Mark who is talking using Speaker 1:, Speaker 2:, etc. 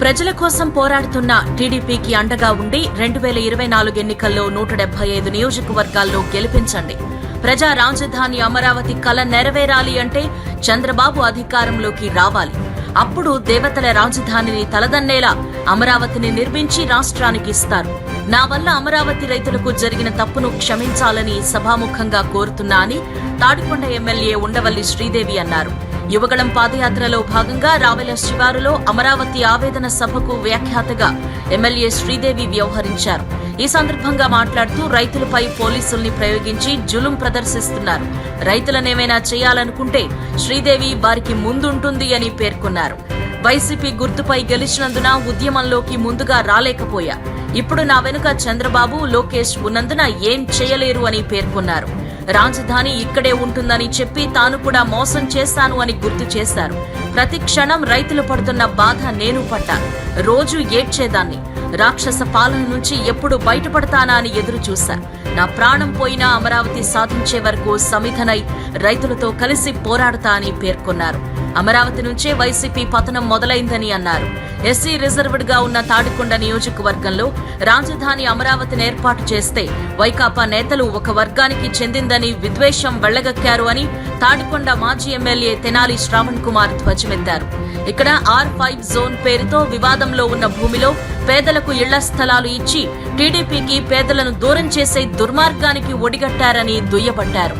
Speaker 1: ప్రజల కోసం పోరాడుతున్న టీడీపీకి అండగా ఉండి రెండు వేల ఇరవై నాలుగు ఎన్నికల్లో నూట డెబ్బై ఐదు నియోజకవర్గాల్లో గెలిపించండి. ప్రజా రాజధాని అమరావతి కల నెరవేరాలి అంటే చంద్రబాబు అధికారంలోకి రావాలి. అప్పుడు దేవతల రాజధానిని తలదన్నేలా అమరావతిని నిర్మించి రాష్ట్రానికి ఇస్తారు. నా వల్ల అమరావతి రైతులకు జరిగిన తప్పును క్షమించాలని సభాముఖంగా కోరుతున్నా అని తాడికొండ ఎమ్మెల్యే ఉండవల్లి శ్రీదేవి అన్నారు. యువగళం పాదయాత్రలో భాగంగా రావెల శివారులో అమరావతి ఆవేదన సభకు వ్యాఖ్యాతగా ఎమ్మెల్యే శ్రీదేవి వ్యవహరించారు. ఈ సందర్భంగా మాట్లాడుతూ రైతులపై పోలీసుల్ని ప్రయోగించి జులుం ప్రదర్శిస్తున్నారు. రైతులనేమైనా చేయాలనుకుంటే శ్రీదేవి వారికి ముందుంటుంది అని పేర్కొన్నారు. వైసీపీ గుర్తుపై గెలిచినందున ఉద్యమంలోకి ముందుగా రాలేకపోయా. ఇప్పుడు నా వెనుక చంద్రబాబు లోకేష్ ఉన్నందున ఏం చేయలేరు అని పేర్కొన్నారు. రాజధాని ఇక్కడే ఉంటుందని చెప్పి తాను కూడా మోసం చేశాను అని గుర్తు చేశారు. ప్రతి క్షణం రైతులు పడుతున్న బాధ నేను పడ్డా రోజు ఏడ్చేదాన్ని. రాక్షస పాలన నుంచి ఎప్పుడు బయటపడతానా అని ఎదురు చూశా నా ప్రాణం పోయినా అమరావతి సాధించే వరకు సమిధనై రైతులతో కలిసి పోరాడతా అని పేర్కొన్నారు. అమరావతి నుంచే వైసీపీ పతనం మొదలైందని అన్నారు. ఎస్సీ రిజర్వ్డ్గా ఉన్న తాడికొండ నియోజకవర్గంలో రాజధాని అమరావతిని ఏర్పాటు చేస్తే వైకాపా నేతలు ఒక వర్గానికి చెందిందని విద్వేషం వెళ్ళగక్కారు అని తాడికొండ మాజీ ఎమ్మెల్యే తెనాలి శ్రావణ్ కుమార్ ధ్వజమెత్తారు. ఇక్కడ ఆర్ ఫైవ్ జోన్ పేరుతో వివాదంలో ఉన్న భూమిలో పేదలకు ఇళ్ళ స్థలాలు ఇచ్చి టీడీపీకి పేదలను దూరం చేసే దుర్మార్గానికి ఒడిగట్టారని దుయ్యబట్టారు.